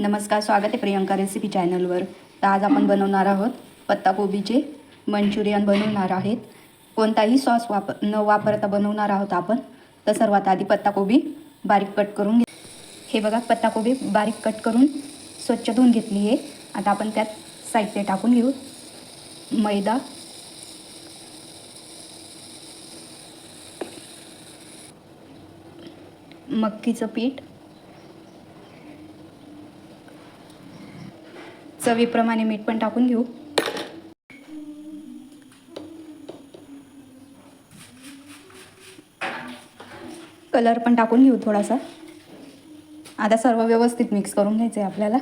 नमस्कार स्वागत आहे प्रियंका रेसिपी चॅनलवर तर आज आपण बनवणार आहोत पत्ताकोबीचे मंचुरियन बनवणार आहेत. कोणताही सॉस वापर न वापरता बनवणार आहोत आपण तर सर्वात आधी पत्ताकोबी बारीक कट करून घे हे बघा पत्ताकोबी बारीक कट करून स्वच्छ धुवून घेतली आहे. आता आपण त्यात साहित्य टाकून घेऊ. मैदा. मक्कीचं पीठ. चवीप्रमाणे मीठ पण टाकून घेऊ. कलर पण टाकून घेऊ थोडासा. आता सर्व व्यवस्थित मिक्स करून घ्यायचं आहे आपल्याला.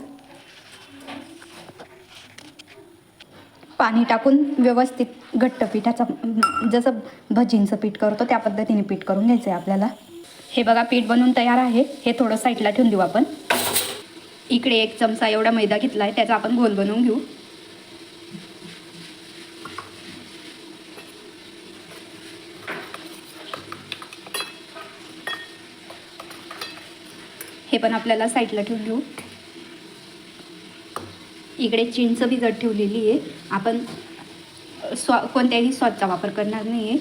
पाणी टाकून व्यवस्थित घट्ट पिठाचं जसं भजींचं पीठ करतो त्या पद्धतीने पीठ करून घ्यायचं आहे आपल्याला. हे बघा पीठ बनवून तयार आहे. हे थोडं साईडला ठेवून देऊ आपण. इकडे एक चमचा एवढा मैदा घेतला आहे त्याचा आपण घोल बनवून घेऊ. हे पण आपल्याला साईडला ठेवून घेऊ. इकडे चिंच भिजत ठेवलेली आहे आपण स्वा कोणत्याही सॉसचा वापर करणार नाही आहे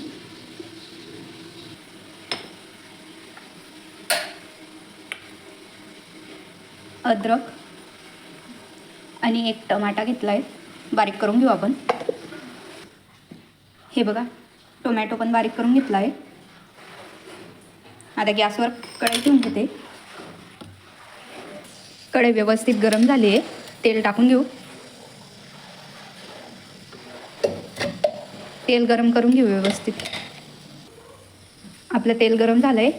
अद्रक आणि एक टमाटा घेतला आहे बारीक करून घेऊ आपण. हे बघा टोमॅटो पण बारीक करून घेतला आहे आता गॅसवर कढई ठेवून घेते. कढई व्यवस्थित गरम झाली आहे. तेल टाकून घेऊ. तेल गरम करून घेऊ व्यवस्थित. आपलं तेल गरम झालं आहे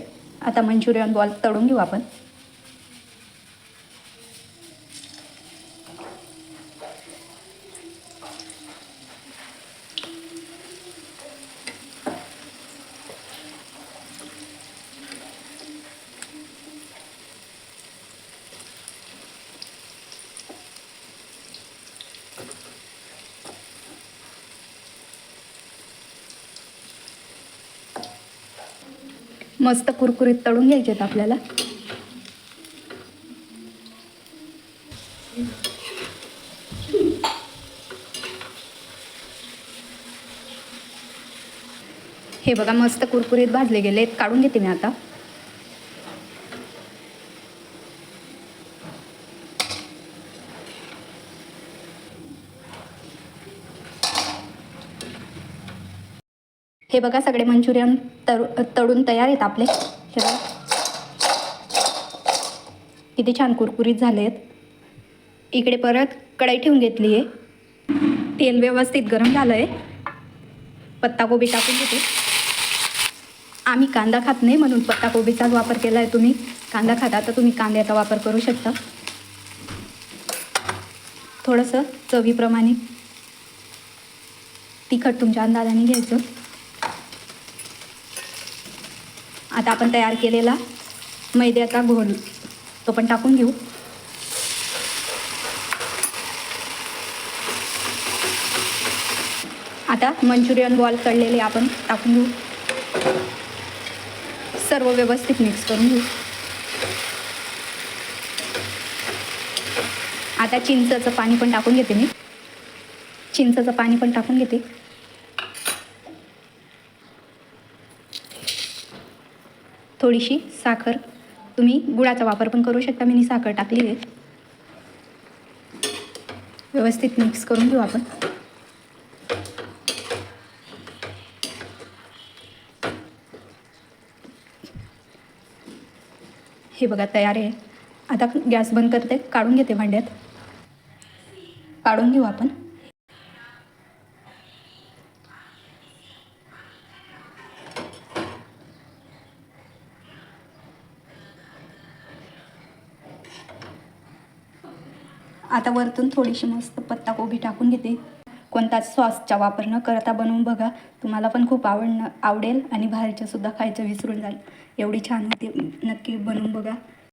आता मंचुरियन बॉल तळून घेऊ आपण. मस्त कुरकुरीत तळून घ्यायचे आहेत आपल्याला. हे बघा मस्त कुरकुरीत भाजले गेले काढून घेते मी आता. हे बघा सगळे मंचुरियन तर तळून तयार आहेत आपले. हे बघा किती छान कुरकुरीत झाले आहेत इकडे परत कढई ठेवून घेतली आहे. तेल व्यवस्थित गरम झालं आहे पत्ताकोबी टाकून घेते. आम्ही कांदा खात नाही म्हणून पत्ताकोबीचाच वापर केला आहे तुम्ही. कांदा खाता तर तुम्ही कांद्याचा वापर करू शकता. थोडंसं चवीप्रमाणे तिखट तुमच्या अंदाजाने घ्यायचं. आता आपण तयार केलेला मैद्याचा घोल. तो पण टाकून घेऊ. आता मंचुरियन बॉल तळलेले आपण टाकून घेऊ. सर्व व्यवस्थित मिक्स करून घेऊ. आता चिंचचं पाणी पण टाकून घेते मी. चिंचचं पाणी पण टाकून घेते. थोडीशी साखर. तुम्ही गुळाचा वापर पण करू शकता. मी साखर टाकलेली आहे. व्यवस्थित मिक्स करून घेऊ आपण. हे बघा तयार आहे. आता गॅस बंद करते. काढून घेते भांड्यात. काढून घेऊ आपण. आता वरतून थोडीशी मस्त पत्ताकोबी टाकून घेते. कोणताच सॉसचा वापर न करता बनवून बघा. तुम्हाला पण खूप आवडणं आवडेल आणि बाहेरच्यासुद्धा खायचं विसरून जाल. एवढी छान होती. नक्की बनवून बघा.